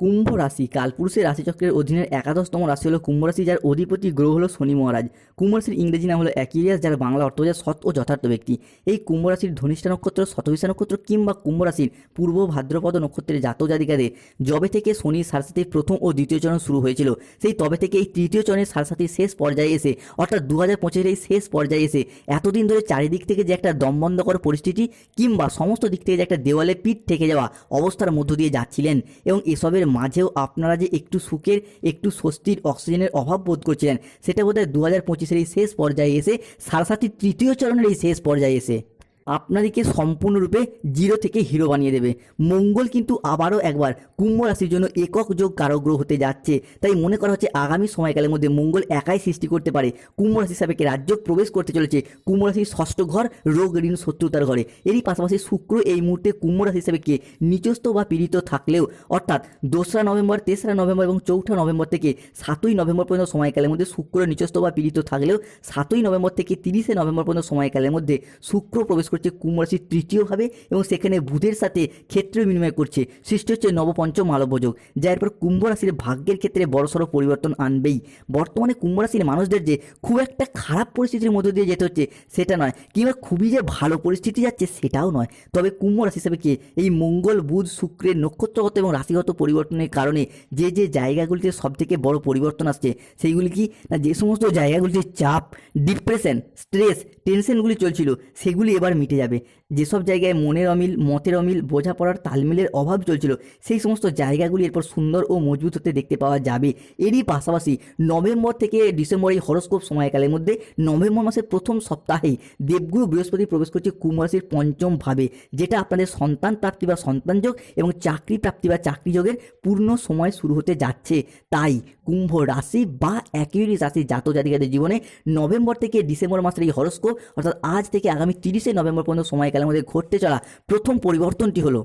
কুম্ভ রাশি, কালপুরুষের রাশিচক্রের অধীনের একাদশতম রাশি হলো কুম্ভ রাশি, যার অধিপতি গ্রহ হলো শনি মহারাজ। কুম্ভ রাশির ইংরেজি নাম হলো অ্যাকিরিয়াস যার বাংলা অর্থ যা সৎ ও যথার্থ ব্যক্তি। এই কুম্ভ রাশির ধনিষ্ঠা নক্ষত্র, শতবিশা নক্ষত্র কিংবা কুম্ভ রাশির পূর্ব ভাদ্রপদ নক্ষত্রের জাতক জাতিকাদের যবে থেকে শনির সারসাথীর প্রথম ও দ্বিতীয় চরণ শুরু হয়েছিল। সেই তবে থেকে এই তৃতীয় চরণের সারসাথীর শেষ পর্যায়ে এসে, অর্থাৎ দু হাজার পঁচিশের এই শেষ পর্যায়ে এসে, এতদিন ধরে চারিদিক থেকে যে একটা দমবন্ধকর পরিস্থিতি কিংবা সমস্ত দিক থেকে যে একটা দেওয়ালে পিঠ থেকে যাওয়া অবস্থার মধ্য দিয়ে যাচ্ছিলেন এবং এসবের মাঝেও আপনারা যে একটু সুখের, একটু স্বস্তির অক্সিজেনের অভাব বোধ করছিলেন, সেটা বোধহয় দু হাজার পঁচিশের এই শেষ পর্যায়ে এসে সারাসাতি তৃতীয় চরণের এই শেষ পর্যায়ে এসে আপনাদেরকে সম্পূর্ণরূপে জিরো থেকে হিরো বানিয়ে দেবে। মঙ্গল কিন্তু আবারও একবার কুম্ভ রাশির জন্য একক যোগ কারগ্রহ হতে যাচ্ছে। তাই মনে করা হচ্ছে আগামী সময়কালের মধ্যে মঙ্গল একাই সৃষ্টি করতে পারে। কুম্ভ রাশি হিসাবে রাজ্য প্রবেশ করতে চলেছে? কুম্ভ রাশির ষষ্ঠ ঘর রোগ ঋণ শত্রুতার ঘরে। এরই পাশাপাশি শুক্র এই মুহূর্তে কুম্ভ রাশি হিসাবে কে নিচস্থ বা পীড়িত থাকলেও, অর্থাৎ দোসরা নভেম্বর, তেসরা নভেম্বর এবং চৌঠা নভেম্বর থেকে সাতই নভেম্বর পর্যন্ত সময়কালের মধ্যে শুক্র নিচস্থ বা পীড়িত থাকলেও, সাতই নভেম্বর থেকে তিরিশে নভেম্বর পর্যন্ত সময়কালের মধ্যে শুক্র প্রবেশ করছে কুম্ভ রাশির তৃতীয়ভাবে এবং সেখানে বুধের সাথে ক্ষেত্র বিনিময় করছে। সৃষ্টি হচ্ছে নবপঞ্চম মালব্যযোগ যার পর কুম্ভ রাশির ভাগ্যের ক্ষেত্রে বড়সড় পরিবর্তন আনবেই। বর্তমানে কুম্ভ রাশির মানুষদের যে খুব একটা খারাপ পরিস্থিতির মধ্য দিয়ে যেতে হচ্ছে, সেটা নয়। কিংবা খুবই যে ভালো পরিস্থিতি যাচ্ছে, সেটাও নয়। তবে কুম্ভ রাশি হিসাবে কি এই মঙ্গল, বুধ, শুক্রের নক্ষত্রগত এবং রাশিগত পরিবর্তনের কারণে যে যে জায়গাগুলিতে সবথেকে বড় পরিবর্তন আসছে, সেইগুলি কি? না, যে সমস্ত জায়গাগুলিতে চাপ, ডিপ্রেশন, স্ট্রেস, টেনশনগুলি চলছিল, সেগুলি এবার মিটে যাবে। যেসব জায়গায় মনের অমিল, মতের অমিল, বোঝাপড়ার তালমিলের অভাব চলছিল, সেই সমস্ত জায়গাগুলি এরপর সুন্দর ও মজবুত হতে দেখতে পাওয়া যাবে। এরই পাশাপাশি নভেম্বর থেকে ডিসেম্বর এই হরস্কোপ সময়কালের মধ্যে নভেম্বর মাসের প্রথম সপ্তাহেই দেবগুরু বৃহস্পতি প্রবেশ করছে কুম্ভ রাশির পঞ্চম ভাবে, যেটা আপনাদের সন্তান প্রাপ্তি বা সন্তান যোগ এবং চাকরি প্রাপ্তি বা চাকরি যোগের পূর্ণ সময় শুরু হতে যাচ্ছে। তাই কুম্ভ রাশি বা একই রাশি জাতক জাতিকাদের জীবনে নভেম্বর থেকে ডিসেম্বর মাসের এই হরস্কোপ, অর্থাৎ আজ থেকে আগামী তিরিশে নভেম্বর পর্যন্ত সময়কালের মধ্যে ঘটতে চলা প্রথম পরিবর্তনটি হলো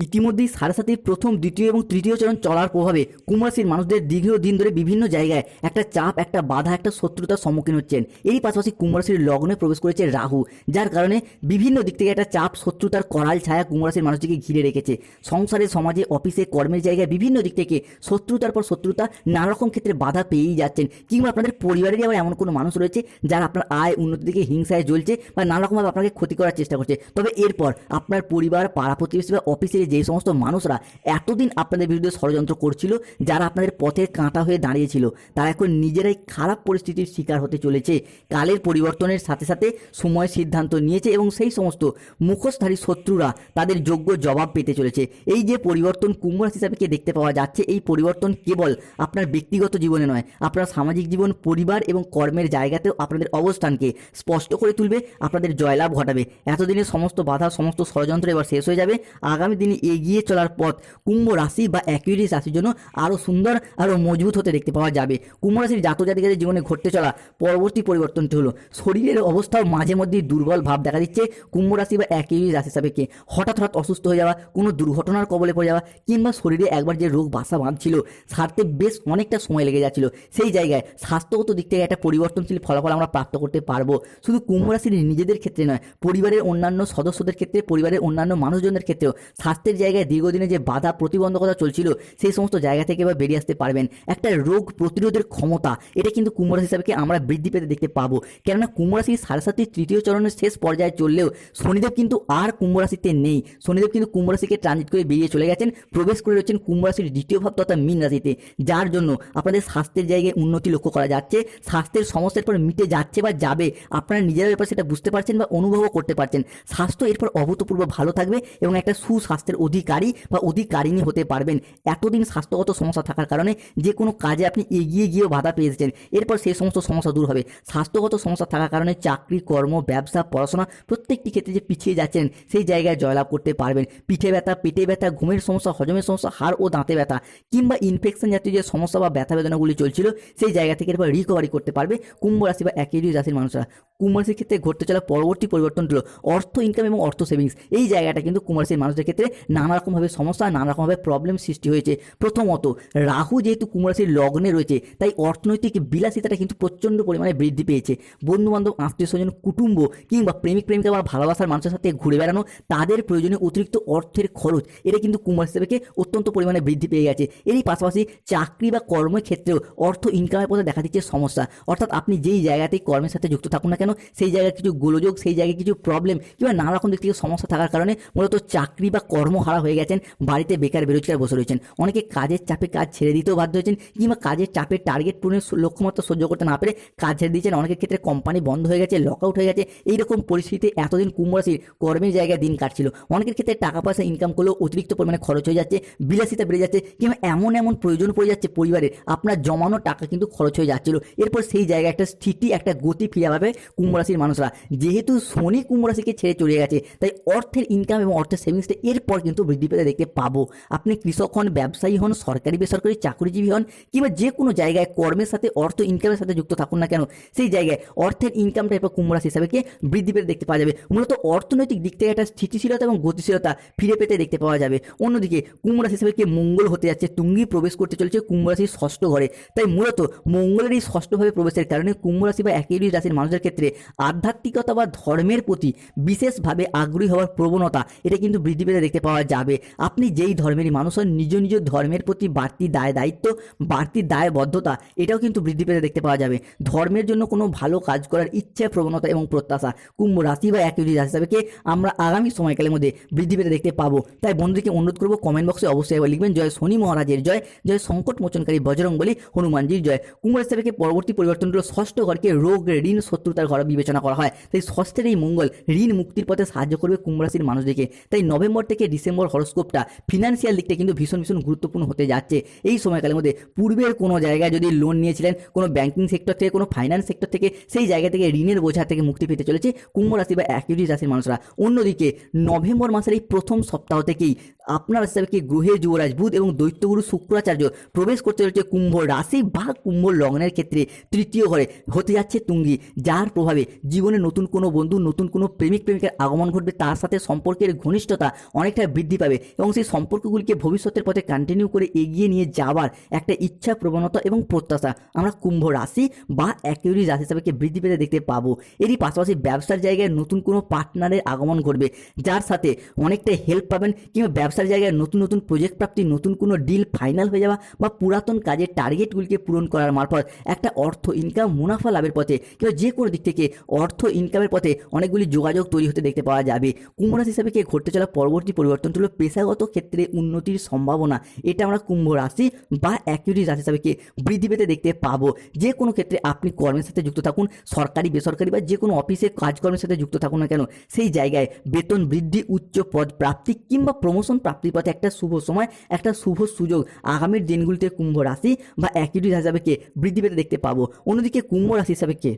ইতিমধ্যেই সাথে প্রথম, দ্বিতীয় এবং তৃতীয় চরণ চলার প্রভাবে কুম্ভরাশির মানুষদের দীর্ঘ দিন ধরে বিভিন্ন জায়গায় একটা চাপ, একটা বাধা, একটা শত্রুতার সম্মুখীন হচ্ছেন। এই পাশাপাশি কুম্ভরাশির লগ্নে প্রবেশ করেছে রাহু, যার কারণে বিভিন্ন দিক থেকে একটা চাপ, শত্রুতার করাল ছায়া কুম্ভরাশির মানুষটিকে ঘিরে রেখেছে। সংসারে, সমাজে, অফিসে, কর্মের জায়গায় বিভিন্ন দিক থেকে শত্রুতার পর শত্রুতা নানা রকম ক্ষেত্রে বাধা পেয়েই যাচ্ছেন। কিংবা আপনাদের পরিবারেরই আবার এমন কোনো মানুষ রয়েছে যারা আপনার আয় উন্নতি দিকে হিংসায় জ্বলছে বা নানা রকমভাবে আপনাকে ক্ষতি করার চেষ্টা করছে। তবে এরপর আপনার পরিবার, পাড়া প্রতিবেশী বা অফিসের যে সমস্ত মানুষরা এতদিন আপনাদের বিরুদ্ধে ষড়যন্ত্র করছিল, যারা আপনাদের পথের কাঁটা হয়ে দাঁড়িয়েছিল, তারা এখন নিজেরাই খারাপ পরিস্থিতির শিকার হতে চলেছে। কালের পরিবর্তনের সাথে সাথে সময় সিদ্ধান্ত নিয়েছে এবং সেই সমস্ত মুখোশধারী শত্রুরা তাদের যোগ্য জবাব পেতে চলেছে। এই যে পরিবর্তন কুম্ভ রাশি হিসাবে দেখতে পাওয়া যাচ্ছে? এই পরিবর্তন কেবল আপনার ব্যক্তিগত জীবনে নয়, আপনার সামাজিক জীবন, পরিবার এবং কর্মের জায়গাতেও আপনাদের অবস্থানকে স্পষ্ট করে তুলবে, আপনাদের জয়লাভ ঘটাবে। এতদিনের সমস্ত বাধা, সমস্ত ষড়যন্ত্র এবার শেষ হয়ে যাবে। আগামী দিনে এগিয়ে চলার পথ। কুম্ভ রাশি বা অ্যাকুইরিস রাশির জন্য আরও সুন্দর আরও মজবুত হতে দেখতে পাওয়া যাবে। কুম্ভ রাশির জাতক জাতিকাদের জীবনে ঘটতে চলা পরবর্তী পরিবর্তনটি হলো, শরীরের অবস্থাও মাঝে মধ্যেই দুর্বল ভাব দেখা দিচ্ছে কুম্ভ রাশি বা অ্যাকুইরিস রাশি সাপেক্ষে। হঠাৎ হঠাৎ অসুস্থ হয়ে যাওয়া, কোনো দুর্ঘটনার কবলে পড়ে যাওয়া, কিংবা শরীরে একবার যে রোগ বাসা বাঁধছিল, সারতে বেশ অনেকটা সময় লেগে যাচ্ছিল। সেই জায়গায় স্বাস্থ্যগত দিক থেকে একটা পরিবর্তনশীল ফলাফল আমরা প্রাপ্ত করতে পারব। শুধু কুম্ভ রাশির নিজেদের ক্ষেত্রে নয়, পরিবারের অন্যান্য সদস্যদের ক্ষেত্রে, পরিবারের অন্যান্য মানুষজনের ক্ষেত্রেও স্বাস্থ্যের জায়গায় দীর্ঘদিনে যে বাধা প্রতিবন্ধকতা চলছিল, সেই সমস্ত জায়গা থেকে এবার বেরিয়ে আসতে পারবেন। একটা রোগ প্রতিরোধের ক্ষমতা, এটা কিন্তু কুম্ভ রাশি হিসাবে আমরা বৃদ্ধি পেতে দেখতে পাবো। কেননা কুম্ভ রাশি সাড়ে সাতটি তৃতীয় চরণের শেষ পর্যায়ে চললেও শনিদেব কিন্তু আর কুম্ভ রাশিতে নেই। শনিদেব কিন্তু কুম্ভ রাশিকে ট্রানজিট করে বেরিয়ে চলে গেছেন, প্রবেশ করে রয়েছেন কুম্ভ রাশির দ্বিতীয় ভাব তথা মীন রাশিতে। যার জন্য আপনাদের স্বাস্থ্যের জায়গায় উন্নতি লক্ষ্য করা যাচ্ছে, স্বাস্থ্যের সমস্যার পর মিটে যাচ্ছে বা যাবে, আপনারা নিজেরা ব্যাপার সেটা বুঝতে পারছেন বা অনুভবও করতে পারছেন। স্বাস্থ্য এরপর অভূতপূর্ব ভালো থাকবে এবং একটা সুস্বাস্থ্যের অধিকারী বা অধিকারিণী হতে পারবেন। এতদিন স্বাস্থ্যগত সমস্যা থাকার কারণে যে কোনো কাজে আপনি এগিয়ে গিয়েও বাধা পেয়েছেন এরপর সেই সমস্ত সমস্যা দূর হবে। স্বাস্থ্যগত সমস্যা থাকার কারণে চাকরি, কর্ম, ব্যবসা, পড়াশোনা প্রত্যেকটি ক্ষেত্রে যে পিছিয়ে যাচ্ছেন, সেই জায়গায় জয়লাভ করতে পারবেন। পিঠে ব্যথা, পেটে ব্যথা, ঘুমের সমস্যা, হজমের সমস্যা, হাড় ও দাঁতে ব্যথা কিংবা ইনফেকশন জাতীয় যে সমস্যা বা ব্যথা বেদনাগুলি চলছিল, সেই জায়গা থেকে এরপর রিকভারি করতে পারবে কুম্ভ রাশি বা একই রাশির মানুষরা। কুম্ভ রাশির ক্ষেত্রে ঘটতে চলা পরবর্তী পরিবর্তন হলো অর্থ ইনকাম এবং অর্থ সেভিংস এই জায়গাটা কিন্তু কুম্ভ রাশির মানুষদের ক্ষেত্রে নানা রকমভাবে সমস্যা নানা রকমভাবে প্রবলেম সৃষ্টি হয়েছে। প্রথমত, রাহু যেহেতু কুম্ভ রাশির লগ্নে রয়েছে, তাই অর্থনৈতিক বিলাসিতাটা কিন্তু প্রচণ্ড পরিমাণে বৃদ্ধি পেয়েছে। বন্ধু বান্ধব আত্মীয় স্বজন কুটুম্ব কিংবা প্রেমিক প্রেমিকা বা ভালোবাসার মানুষের সাথে ঘুরে বেড়ানো, তাদের প্রয়োজনে অতিরিক্ত অর্থের খরচ, এটা কিন্তু কুম্ভ রাশি থেকে অত্যন্ত পরিমাণে বৃদ্ধি পেয়ে গেছে। এরই পাশাপাশি চাকরি বা কর্মের ক্ষেত্রেও অর্থ ইনকামের পথে দেখা দিচ্ছে সমস্যা। অর্থাৎ আপনি যেই জায়গাতেই কর্মের সাথে যুক্ত থাকুন না কেন, সেই জায়গায় কিছু গোলযোগ, সেই জায়গায় কিছু প্রবলেম কিংবা নানা রকম দিক থেকে সমস্যা থাকার কারণে মূলত চাকরি বা কর্মহারা হয়ে গেছেন, বাড়িতে বেকার বেরোজগার বসে রয়েছেন। অনেকে কাজের চাপে কাজ ছেড়ে দিতেও বাধ্য হয়েছেন, কিংবা কাজের চাপে টার্গেট পূরণের লক্ষ্যমাত্রা সহ্য করতে না পেরে কাজ ছেড়ে দিয়েছেন। অনেকের ক্ষেত্রে কোম্পানি বন্ধ হয়ে গেছে লক আউট হয়ে গেছে। এইরকম পরিস্থিতিতে এতদিন কুম্ভ রাশির কর্মের জায়গায় দিন কাটছিল। অনেকের ক্ষেত্রে টাকা পয়সা ইনকাম করলেও অতিরিক্ত পরিমাণে খরচ হয়ে যাচ্ছে, বিলাসিতা বেড়ে যাচ্ছে, কিংবা এমন এমন প্রয়োজন পড়ে যাচ্ছে পরিবারের আপনার জমানো টাকা কিন্তু খরচ হয়ে যাচ্ছিল। এরপর সেই জায়গায় একটা স্থিতি, একটা গতি ফিরে পাবে কুম্ভ রাশির মানুষরা। যেহেতু শনি কুম্ভ রাশিকে ছেড়ে চলে গেছে, তাই অর্থের ইনকাম এবং অর্থের সেভিংসটা এরপর কিন্তু বৃদ্ধি পেতে দেখতে পাবো। আপনি কৃষক হন, ব্যবসায়ী হন, সরকারি, বেসরকারি চাকরিজীবী হন কিংবা যে কোনো জায়গায় কর্মের সাথে, অর্থ ইনকামের সাথে যুক্ত থাকুন না কেন, সেই জায়গায় অর্থের ইনকামটা এরপর কুম্ভ রাশি হিসাবে বৃদ্ধি পেতে দেখতে পাওয়া যাবে। মূলত অর্থনৈতিক দিক থেকে একটা স্থিতিশীলতা এবং গতিশীলতা ফিরে পেতে দেখতে পাওয়া যাবে। অন্যদিকে কুম্ভ হিসাবে কে মঙ্গল হতে যাচ্ছে, তুঙ্গি প্রবেশ করতে চলেছে কুম্ভ রাশির ষষ্ঠ ঘরে। তাই মূলত মঙ্গলের এই ষষ্ঠভাবে প্রবেশের কারণে কুম্ভ বা একই রাশির মানুষের ক্ষেত্রে আধ্যাত্মিকতা বা ধর্মের প্রতি বিশেষভাবে আগ্রহী হওয়ার প্রবণতা, এটা কিন্তু বৃদ্ধি পেতে দেখতে পাওয়া যাবে। আপনি যেই ধর্মেরই মানুষ হন, নিজ নিজ ধর্মের প্রতি বাড়তি দায় দায়িত্ব, বাড়তি দায়বদ্ধতা, এটাও কিন্তু বৃদ্ধি পেতে দেখতে পাওয়া যাবে। ধর্মের জন্য কোনো ভালো কাজ করার ইচ্ছা, প্রবণতা এবং প্রত্যাশা, কুম্ভ রাশি বা একই রাশি হিসাবেকে আমরা আগামী সময়কালের মধ্যে বৃদ্ধি পেতে দেখতে পাবো। তাই বন্ধুদেরকে অনুরোধ করব কমেন্ট বক্সে অবশ্যই একবার লিখবেন, জয় শনি মহারাজের জয় জয় সংকট মোচনকারী বজরং বলি হনুমানজির জয়। কুম্ভ রাশি হিসাবে পরবর্তী পরিবর্তনগুলো ষষ্ঠ ঘরকে রোগ, ঋণ, শত্রুতার ঘর বিবেচনা করা হয়। তাই ষষ্ঠের এই মঙ্গল ঋণ মুক্তির পথে সাহায্য করবে কুম্ভ রাশির মানুষদেরকে। তাই নভেম্বর থেকে ডিসেম্বর হরস্কোপটা ফিনান্সিয়াল দিকটা কিন্তু ভীষণ ভীষণ গুরুত্বপূর্ণ হতে যাচ্ছে। এই সময়কালের মধ্যে পূর্বের কোনো জায়গায় যদি লোন নিয়েছিলেন, কোনো ব্যাঙ্কিং সেক্টর থেকে, কোনো ফাইন্যান্স সেক্টর থেকে, সেই জায়গা থেকে ঋণের বোঝা থেকে মুক্তি পেতে চলেছে কুম্ভ রাশি বা অ্যাকিউরিটি রাশির মানুষরা। অন্যদিকে নভেম্বর মাসের এই প্রথম সপ্তাহ থেকেই আপনার হিসাবে কি গ্রহের যুবরাজ বুধ এবং দৈত্যগুরু শুক্রাচার্য প্রবেশ করতে চলেছে কুম্ভ রাশি বা কুম্ভ লগ্নের ক্ষেত্রে তৃতীয় ঘরে হতে যাচ্ছে তুঙ্গি, যার প্রভাবে জীবনে নতুন কোনো বন্ধু, নতুন কোনো প্রেমিক, প্রেমিকের আগমন ঘটবে। তার সাথে সম্পর্কের ঘনিষ্ঠতা অনেকটা বৃদ্ধি পাবে এবং সেই সম্পর্কগুলিকে ভবিষ্যতের পথে কন্টিনিউ করে এগিয়ে নিয়ে যাওয়ার একটা ইচ্ছা, প্রবণতা এবং প্রত্যাশা আমরা কুম্ভ রাশি বা অ্যাকিউরি রাশি হিসাবে বৃদ্ধি পেতে দেখতে পাবো। এরই পাশাপাশি ব্যবসার জায়গায় নতুন কোনো পার্টনারের আগমন ঘটবে, যার সাথে অনেকটাই হেল্প পাবেন কিংবা ব্যবসার জায়গায় নতুন নতুন প্রজেক্ট প্রাপ্তি, নতুন কোনো ডিল ফাইনাল হয়ে যাওয়া বা পুরাতন কাজের টার্গেটগুলিকে পূরণ করার মারফত একটা অর্থ ইনকাম মুনাফা লাভের পথে কিংবা যে কোনো দিক থেকে অর্থ ইনকামের পথে অনেকগুলি যোগাযোগ তৈরি হতে দেখতে পাওয়া যাবে। কুম্ভ রাশি হিসাবে ঘটতে চলা পরবর্তী পরিবর্তনটি হলো পেশাগত ক্ষেত্রে উন্নতির সম্ভাবনা। এটা আমরা কুম্ভ রাশি বা অ্যাকিউরি রাশি হিসাবে বৃদ্ধি পেতে দেখতে পাবো। যে কোনো ক্ষেত্রে আপনি কর্মের সাথে যুক্ত থাকুন, সরকারি, বেসরকারি বা যে কোনো অফিসে কাজকর্মের সাথে যুক্ত থাকুন না কেন, সেই জায়গায় বেতন বৃদ্ধি, উচ্চ পদ প্রাপ্তি কিংবা প্রমোশন প্রাপ্তির পথে একটা শুভ সময়, একটা শুভ সুযোগ আগামীর দিনগুলিতে কুম্ভ রাশি বা অ্যাকিউরি রাশি হিসাবে বৃদ্ধি পেতে দেখতে পাবো। অন্যদিকে কুম্ভ রাশি হিসাবে কে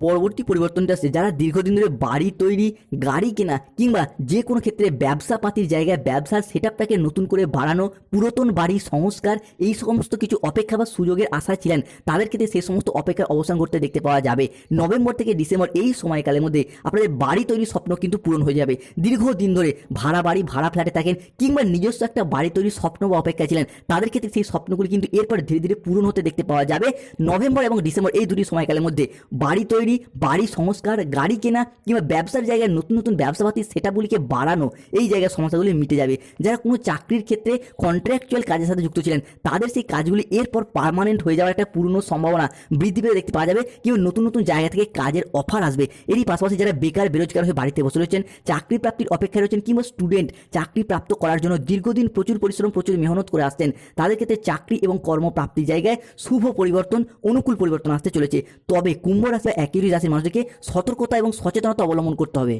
পরবর্তী পরিবর্তনটা আসছে। যারা দীর্ঘদিন ধরে বাড়ি তৈরি, গাড়ি কেনা কিংবা যে কোনো ক্ষেত্রে ব্যবসা পাতির জায়গায় ব্যবসার সেট নতুন করে বাড়ানো, পুরাতন বাড়ি সংস্কার, এই সমস্ত কিছু অপেক্ষা বা সুযোগের আশায় ছিলেন, তাদের ক্ষেত্রে সেই সমস্ত অপেক্ষার অবসান করতে দেখতে পাওয়া যাবে। নভেম্বর থেকে ডিসেম্বর এই সময়কালের মধ্যে আপনাদের বাড়ি তৈরির স্বপ্ন কিন্তু পূরণ হয়ে যাবে। দীর্ঘদিন ধরে ভাড়া বাড়ি, ভাড়া ফ্ল্যাটে থাকেন কিংবা নিজস্ব একটা বাড়ি তৈরির স্বপ্ন বা অপেক্ষা ছিলেন, তাদের ক্ষেত্রে সেই স্বপ্নগুলি কিন্তু এরপর ধীরে ধীরে পূরণ হতে দেখতে পাওয়া যাবে। নভেম্বর এবং ডিসেম্বর এই দুটি সময়কালের মধ্যে বাড়ি তৈরি বাড়ি সংস্কার, গাড়ি কেনা কিংবা ব্যবসার জায়গায় নতুন নতুন ব্যবসাপাতি সেটাগুলিকে বাড়ানো, এই জায়গায় সমস্যাগুলি মিটে যাবে। যারা কোনো চাকরির ক্ষেত্রে কন্ট্রাকচুয়াল কাজের সাথে যুক্ত ছিলেন, তাদের সেই কাজগুলি এরপর পার্মানেন্ট হয়ে যাওয়ার একটা পূর্ণ সম্ভাবনা বৃদ্ধি পেতে দেখতে পাওয়া যাবে। কিংবা নতুন নতুন জায়গা থেকে কাজের অফার আসবে। এরই পাশাপাশি যারা বেকার, বেরোজগার হয়ে বাড়িতে বসে রয়েছেন চাকরি প্রাপ্তির অপেক্ষায় রয়েছেন কিংবা স্টুডেন্ট চাকরি প্রাপ্ত করার জন্য দীর্ঘদিন প্রচুর পরিশ্রম, প্রচুর মেহনত করে আসছেন, তাদের ক্ষেত্রে চাকরি এবং কর্মপ্রাপ্তির জায়গায় শুভ পরিবর্তন, অনুকূল পরিবর্তন আসতে চলেছে। তবে কুম্ভ রাশি একই রাশির মানুষদেরকে সতর্কতা এবং সচেতনতা অবলম্বন করতে হবে।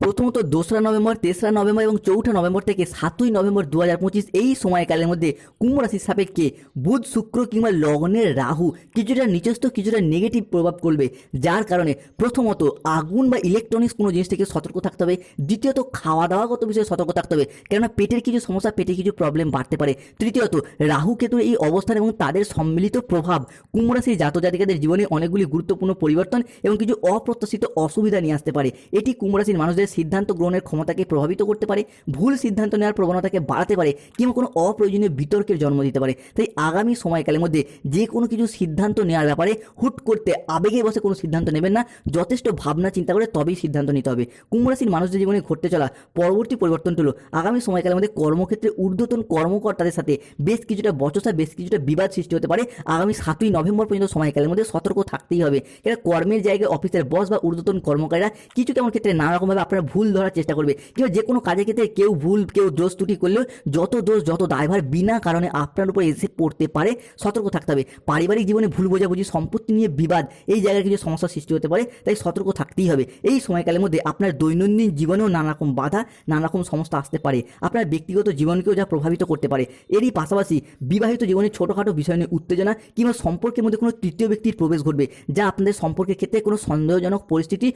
প্রথমত দোসরা নভেম্বর, তেসরা নভেম্বর এবং চৌঠা নভেম্বর থেকে সাতই নভেম্বর দু হাজার পঁচিশ এই সময়কালের মধ্যে কুম্ভ রাশির সাপেক্ষে বুধ, শুক্র কিংবা লগ্নের রাহু কিছুটা নিজস্ব কিছুটা নেগেটিভ প্রভাব করবে যার কারণে প্রথমত আগুন বা ইলেকট্রনিক্স কোনো জিনিস থেকে সতর্ক থাকতে হবে। দ্বিতীয়ত খাওয়া দাওয়াগত বিষয়ে সতর্ক থাকতে হবে। কেননা পেটের কিছু সমস্যা, পেটে কিছু প্রবলেম বাড়তে পারে। তৃতীয়ত রাহু কেতুর এই অবস্থান এবং তাদের সম্মিলিত প্রভাব কুম্ভ রাশির জাতজাতিকাদের জীবনে অনেকগুলি গুরুত্বপূর্ণ পরিবর্তন এবং কিছু অপ্রত্যাশিত অসুবিধা নিয়ে আসতে পারে। এটি কুম্ভ রাশির মানুষদের সিদ্ধান্ত গ্রহণের ক্ষমতাকে প্রভাবিত করতে পারে, ভুল সিদ্ধান্ত নেওয়ার প্রবণতাকে বাড়াতে পারে, কিংবা কোনো অপ্রয়োজনীয় বিতর্কের জন্ম দিতে পারে। তাই আগামী সময়কালের মধ্যে যে কোনো কিছু সিদ্ধান্ত নেওয়ার ব্যাপারে হুট করতে আবেগে বসে কোনো সিদ্ধান্ত নেবেন না। যথেষ্ট ভাবনা চিন্তা করে তবেই সিদ্ধান্ত নিতে হবে। কুম্ভ রাশির মানুষদের জীবনে ঘটতে চলা পরবর্তী পরিবর্তনটি হলো আগামী সময়কালের মধ্যে কর্মক্ষেত্রে ঊর্ধ্বতন কর্মকর্তাদের সাথে বেশ কিছুটা বচসা, বেশ কিছুটা বিবাদ সৃষ্টি হতে পারে। আগামী সাতই নভেম্বর পর্যন্ত সময়কালের মধ্যে সতর্ক থাকতেই হবে। কেন? কর্মের জায়গায় অফিসের বস বা ঊর্ধ্বতন কর্মকারীরা কিছু কেমন ক্ষেত্রে নানা রকমভাবে আপনারা ভুল ধরার চেষ্টা করবে। কেউ যে কোনো কাজের ক্ষেত্রে কেউ ভুল, কেউ দোষ ত্রুটি করলেও যত দোষ, যত দায়ভার বিনা কারণে আপনার উপর এসে পড়তে পারে, সতর্ক থাকতে হবে। পারিবারিক জীবনে ভুল বোঝাবুঝি, সম্পত্তি নিয়ে বিবাদ, এই জায়গায় কিছু সমস্যার সৃষ্টি হতে পারে, তাই সতর্ক থাকতেই হবে। এই সময়কালের মধ্যে আপনার দৈনন্দিন জীবনেও নানা রকম বাধা নানা রকম সমস্যা আসতে পারে। আপনার ব্যক্তিগত জীবনকেও যা প্রভাবিত করতে পারে। এরই পাশাপাশি বিবাহিত জীবনে ছোটোখাটো বিষয় নিয়ে উত্তেজনা কিংবা সম্পর্কের মধ্যে কোনো তৃতীয় ব্যক্তির প্রবেশ ঘটবে, যা আপনাদের সম্পর্কের ক্ষেত্রে কোনো সন্দেহজনক পরিস্থিতি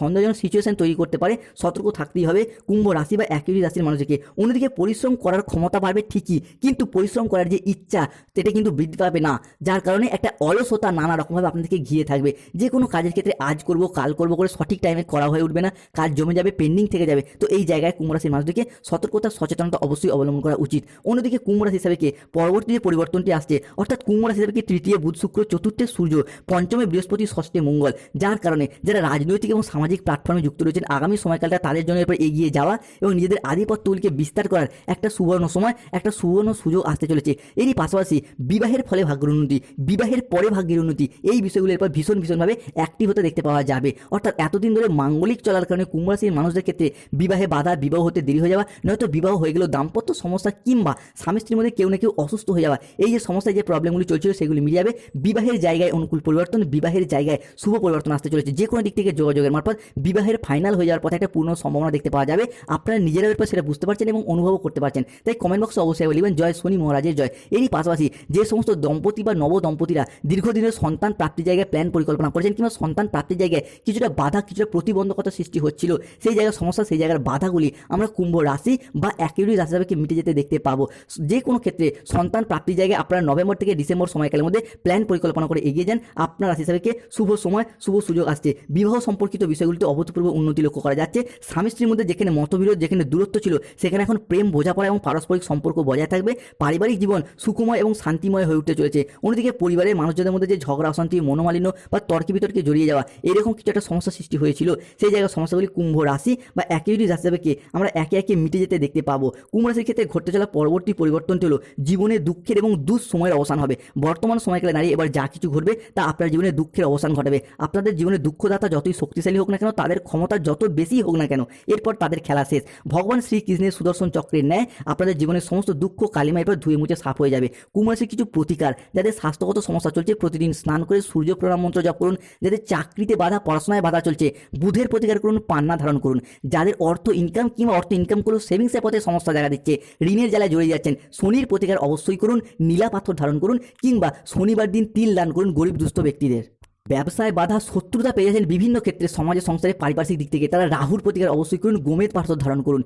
সন্দেহজনক সিচুয়েশন তৈরি করতে পারে। সতর্ক থাকতেই হবে। কুম্ভ রাশি বা একই রাশির মানুষকে। অন্যদিকে পরিশ্রম করার ক্ষমতা বাড়বে ঠিকই, কিন্তু পরিশ্রম করার যে ইচ্ছা, সেটা কিন্তু বৃদ্ধি পাবে না। যার কারণে একটা অলসতা নানা রকমভাবে আপনাদেরকে ঘিরে থাকবে। যে কোনো কাজের ক্ষেত্রে আজ করব, কাল করব করে সঠিক টাইমে করা হয়ে উঠবে না। কাজ জমে যাবে পেন্ডিং থেকে যাবে। তো এই জায়গায় কুম্ভ রাশির মানুষদেরকে সতর্কতা, সচেতনতা অবশ্যই অবলম্বন করা উচিত। অন্যদিকে কুম্ভ রাশি হিসাবে পরবর্তী যে পরিবর্তনটি আসছে, অর্থাৎ কুম্ভ রাশি হিসাবে তৃতীয় বুধ, শুক্র, চতুর্থে সূর্য, পঞ্চমে বৃহস্পতি, ষষ্ঠে মঙ্গল। যার কারণে যারা রাজনৈতিক এবং সামাজিক প্ল্যাটফর্মে যুক্ত রয়েছেন আগামী সময়কালটা তাদের জন্য এরপর এগিয়ে যাওয়া এবং নিজেদের আধিপত্যগুলিকে বিস্তার করার একটা সুবর্ণ সময়, একটা সুবর্ণ সুযোগ আসতে চলেছে। এরই পাশাপাশি বিবাহের ফলে ভাগ্যের উন্নতি, বিবাহের পরে ভাগ্যের উন্নতি, এই বিষয়গুলো এরপর ভীষণ ভীষণভাবে অ্যাক্টিভ হতে দেখতে পাওয়া যাবে। অর্থাৎ এতদিন ধরে মাঙ্গলিক চলার কারণে কুম্ভ রাশির মানুষদের ক্ষেত্রে বিবাহে বাধা, বিবাহ হতে দেরি হয়ে যাওয়া, নয়তো বিবাহ হয়ে গেলেও দাম্পত্য সমস্যা কিংবা স্বামী স্ত্রীর মধ্যে কেউ না কেউ অসুস্থ হয়ে যাওয়া, এই যে সমস্যায় যে প্রবলেমগুলি চলছিল সেগুলি মিলে যাবে। বিবাহের জায়গায় অনুকূল পরিবর্তন, বিবাহের জায়গায় শুভ পরিবর্তন আসতে চলেছে। যে কোনো দিক থেকে যোগাযোগের মারফত বিবাহের ফাইনাল হয়ে যাওয়ার পথে একটা পূর্ণ সম্ভাবনা দেখতে পাওয়া যাবে। আপনারা নিজেরা এরপর সেটা বুঝতে পারছেন এবং অনুভবও করতে পারছেন। তাই কমেন্ট বক্সে অবশ্যই বলিবেন জয় শনি মহারাজের জয়। এরই পাশাপাশি যে সমস্ত দম্পতি বা নব দম্পতিরা দীর্ঘদিনের সন্তান প্রাপ্তির জায়গায় প্ল্যান পরিকল্পনা করেছেন কিংবা সন্তান প্রাপ্তির জায়গায় কিছুটা বাধা, কিছুটা প্রতিবন্ধকতা সৃষ্টি হচ্ছিল, সেই জায়গার সমস্যা, সেই জায়গার বাধাগুলি আমরা কুম্ভ রাশি বা একেরই রাশি হিসাবে মিটে যেতে দেখতে পাবো। যে কোনো ক্ষেত্রে সন্তান প্রাপ্তির জায়গায় আপনারা নভেম্বর থেকে ডিসেম্বর সময়কালের মধ্যে প্ল্যান পরিকল্পনা করে এগিয়ে যান। আপনার রাশি হিসাবে শুভ সময়, শুভ সুযোগ আসছে। বিবাহ সম্পর্কিত বিষয়গুলিতে অভূতপূর্ব উন্নতি লক্ষ্য করা যাচ্ছে। স্বামী স্ত্রীর মধ্যে যেখানে মতবিরোধ, যেখানে দূরত্ব ছিল, সেখানে এখন প্রেম, বোঝাপড়া এবং পারস্পরিক সম্পর্ক বজায় থাকবে। পারিবারিক জীবন সুখময় এবং শান্তিময় হয়ে উঠতে চলেছে। অন্যদিকে পরিবারের মানুষজনের মধ্যে যে ঝগড়া, অশান্তি, মনোমালিন্য বা তর্কে বিতর্কে জড়িয়ে যাওয়া, এরকম কিছু একটা সমস্যা সৃষ্টি হয়েছিল। সেই জায়গায় সমস্যাগুলি কুম্ভ রাশি বা একই রাশি হিসাবে আমরা একে একে মিটে যেতে দেখতে পাবো। কুম্ভ রাশির ক্ষেত্রে ঘটতে চলা পরবর্তী পরিবর্তনটি হলো জীবনে দুঃখের এবং দুঃসময়ের অবসান হবে। বর্তমান সময়কালে দাঁড়িয়ে এবার যা কিছু ঘটবে তা আপনার জীবনে দুঃখের অবসান ঘটাবে। আপনাদের জীবনে দুঃখদাতা যতই শক্তিশালী হোক না কেন, তাদের ক্ষমতা যত বেশি হোক না কেন, এরপর তাদের খেলা শেষ। ভগবান শ্রীকৃষ্ণের সুদর্শন চক্রের ন্যায় আপনাদের জীবনের সমস্ত দুঃখ কালিমা এরপর ধুয়ে মুছে সাফ হয়ে যাবে। কুম্ভ রাশির কিছু প্রতিকার, যাদের স্বাস্থ্যগত সমস্যা চলছে, প্রতিদিন স্নান করে সূর্য প্রণাম মন্ত্র জপ করুন, যাদের চাকরিতে বাধা, পড়াশোনায় বাধা চলছে, বুধের প্রতিকার করুন, পান্না ধারণ করুন। যাদের অর্থ ইনকাম কিংবা অর্থ ইনকাম করুন সেভিংসের পথে সমস্যা দেখা দিচ্ছে, ঋণের জ্বালায় জড়িয়ে যাচ্ছেন, শনির প্রতিকার অবশ্যই করুন, নীলা পাথর ধারণ করুন, কিংবা শনিবার দিন তিল দান করুন গরিব দুস্থ ব্যক্তিদের। ব্যবসায় বাধা শত্রুতা পেয়ে যাচ্ছেন বিভিন্ন ক্ষেত্রে সমাজে সংসারে পারিপার্শ্বিক দিক থেকে। তারা রাহুর প্রতিকার অবশ্যই করুন গোমের পার্শ্ব ধারণ করুন।